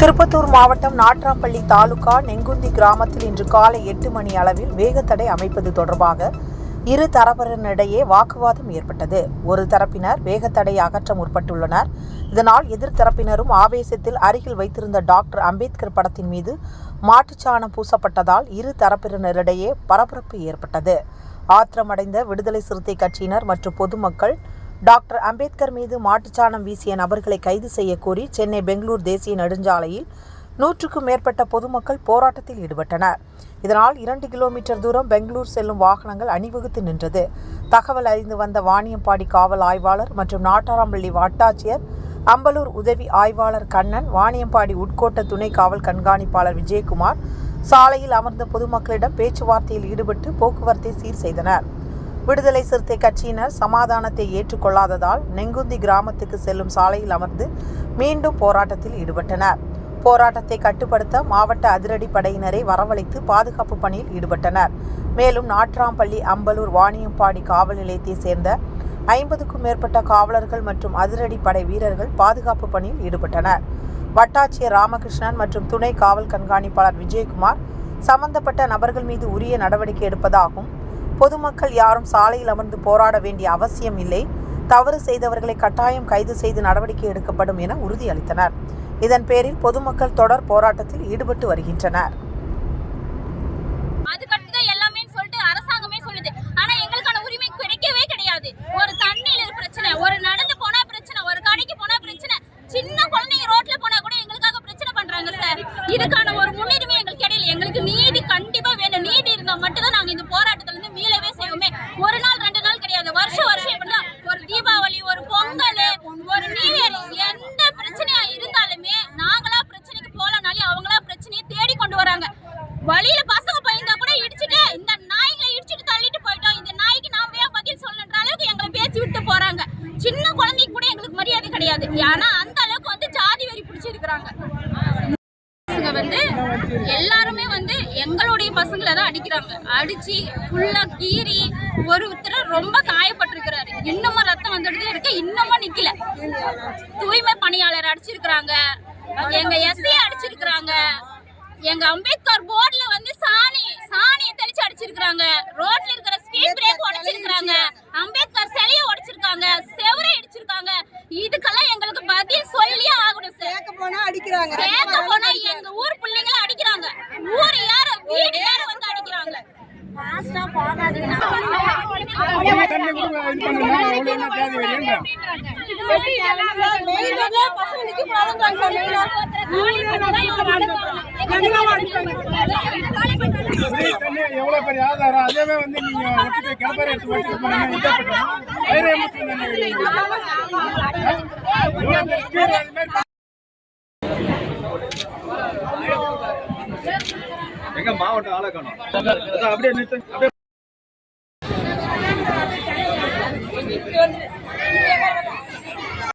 திருப்பத்தூர் மாவட்டம் நாற்றாப்பள்ளி தாலுகா நெங்குந்தி கிராமத்தில் இன்று காலை எட்டு மணி அளவில் வேகத்தடை அமைப்பது தொடர்பாக இரு தரப்பினரிடையே வாக்குவாதம் ஏற்பட்டது. ஒரு தரப்பினர் வேகத்தடை அகற்ற முற்பட்டுள்ளனர். இதனால் எதிர்த்தரப்பினரும் ஆவேசத்தில் அருகில் வைத்திருந்த டாக்டர் அம்பேத்கர் படத்தின் மீது மாட்டுச்சாணம் பூசப்பட்டதால் இரு தரப்பினரிடையே பரபரப்பு ஏற்பட்டது. ஆத்திரமடைந்த விடுதலை சிறுத்தை கட்சியினர் மற்றும் பொதுமக்கள் டாக்டர் அம்பேத்கர் மீது மாட்டுச்சாணம் வீசிய நபர்களை கைது செய்ய கோரி சென்னை பெங்களூர் தேசிய நெடுஞ்சாலையில் நூற்றுக்கும் மேற்பட்ட பொதுமக்கள் போராட்டத்தில் ஈடுபட்டனர். இதனால் இரண்டு கிலோமீட்டர் தூரம் பெங்களூர் செல்லும் வாகனங்கள் அணிவகுத்து நின்றது. தகவல் அறிந்து வந்த வாணியம்பாடி காவல் ஆய்வாளர் மற்றும் நாட்டாரம்பள்ளி வட்டாட்சியர் அம்பலூர் உதவி ஆய்வாளர் கண்ணன் வாணியம்பாடி உட்கோட்ட துணை காவல் கண்காணிப்பாளர் விஜயகுமார் சாலையில் அமர்ந்த பொதுமக்களிடம் பேச்சுவார்த்தையில் ஈடுபட்டு போக்குவரத்தை சீர் செய்தனர். விடுதலை சிறுத்தை கட்சியினர் சமாதானத்தை ஏற்றுக்கொள்ளாததால் நெங்குந்தி கிராமத்துக்கு செல்லும் சாலையில் அமர்ந்து மீண்டும் போராட்டத்தில் ஈடுபட்டனர். போராட்டத்தை கட்டுப்படுத்த மாவட்ட அதிரடி படையினரை வரவழைத்து பாதுகாப்பு பணியில் ஈடுபட்டனர். மேலும் நாட்ராம்பள்ளி அம்பலூர் வாணியம்பாடி காவல் நிலையத்தை சேர்ந்த ஐம்பதுக்கும் மேற்பட்ட காவலர்கள் மற்றும் அதிரடி படை வீரர்கள் பாதுகாப்பு பணியில் ஈடுபட்டனர். வட்டாட்சியர் ராமகிருஷ்ணன் மற்றும் துணை காவல் கண்காணிப்பாளர் விஜயகுமார் சம்பந்தப்பட்ட நபர்கள் மீது உரிய நடவடிக்கை எடுப்பதாகவும் பொதுமக்கள் யாரும் சாலையில் அமர்ந்து போராட வேண்டிய அவசியம் இல்லை. தவறு செய்தவர்களை கட்டாயம் கைது செய்து நடவடிக்கை எடுக்கப்படும் என உறுதியளித்தனர். இதன் பேரில் பொதுமக்கள் தொடர் போராட்டத்தில் ஈடுபட்டு வருகின்றனர். அதுக்கடுத்து தான் எல்லாமே சொல்லிட்டு அரசாங்கமே சொல்லுது. ஆனா எங்களுக்கான உரிமை கிடைக்கவே கிடையாது. ஒரு தண்ணியில பிரச்சனை ஒரு நடந்து போனா பிரச்சனை ஒரு கடைக்கு போனா பிரச்சனை. சின்ன குழந்தைங்க ரோட்ல போனா கூட எங்களுக்காக பிரச்சனை பண்றாங்க சார். இதுக்கான வழியில பசங்க பயந்தா கூட இடிச்சிட்டு இந்த நாய்களை இடிச்சிட்டு தள்ளிட்டு போயிட்டோம். இந்த நாய்க்கு நாம ஏன் பதில் சொல்லணுன்ற அளவுக்கு எங்களை பேசி விட்டு போறாங்க. சின்ன குழந்தைக்கு கூட எங்களுக்கு மரியாதை கிடையாது. ஆனா அந்த அளவுக்கு வந்து ஜாதி வெறி பிடிச்சிருக்கிறாங்க. பசங்க வந்து எல்லாருமே வந்து எங்களுடைய பசங்களை தான் அடிக்கிறாங்க. அடிச்சு ஃபுல்லா கீறி ஒருத்தர் ரொம்ப காயப்பட்டிருக்கிறாரு. இன்னமும் ரத்தம் வந்துட்டு இருக்கு. இன்னமும் நிக்கல. தூய்மை பணியாளர் அடிச்சிருக்கிறாங்க. எங்க எஸ்ஐ அடிச்சிருக்கிறாங்க. எங்க அம்பேத்கர் போர்டுல வந்து சாணி சாணியை தெளிச்சு அடிச்சிருக்காங்க ரோட்ல இருக்கிற ஸ்பீட் பிரேக் உடைச்சிருக்காங்க அம்பேத்கர் சிலையை உடைச்சிருக்காங்க. செவரை அடிச்சிருக்காங்க இதுக்கெல்லாம் எங்களுக்கு பதில் சொல்லியே ஆகணும் சார் கேட்க போனா அடிக்கிறாங்க. கேட்க போனா எங்க ஊர் பிள்ளைங்களை அடிக்கிறாங்க. ஊர் யார வீடு யார வந்து அடிக்கிறாங்க? மெயின் ரோட்ல எவ்வளவு பெரிய ஆதாரம் அதேவே வந்து நீங்க வச்சுட்டு கிளம்பற எடுத்து வச்சுட்டு எங்க மாவட்டம் ஆளை அப்படியே நிறுத்து அப்படியே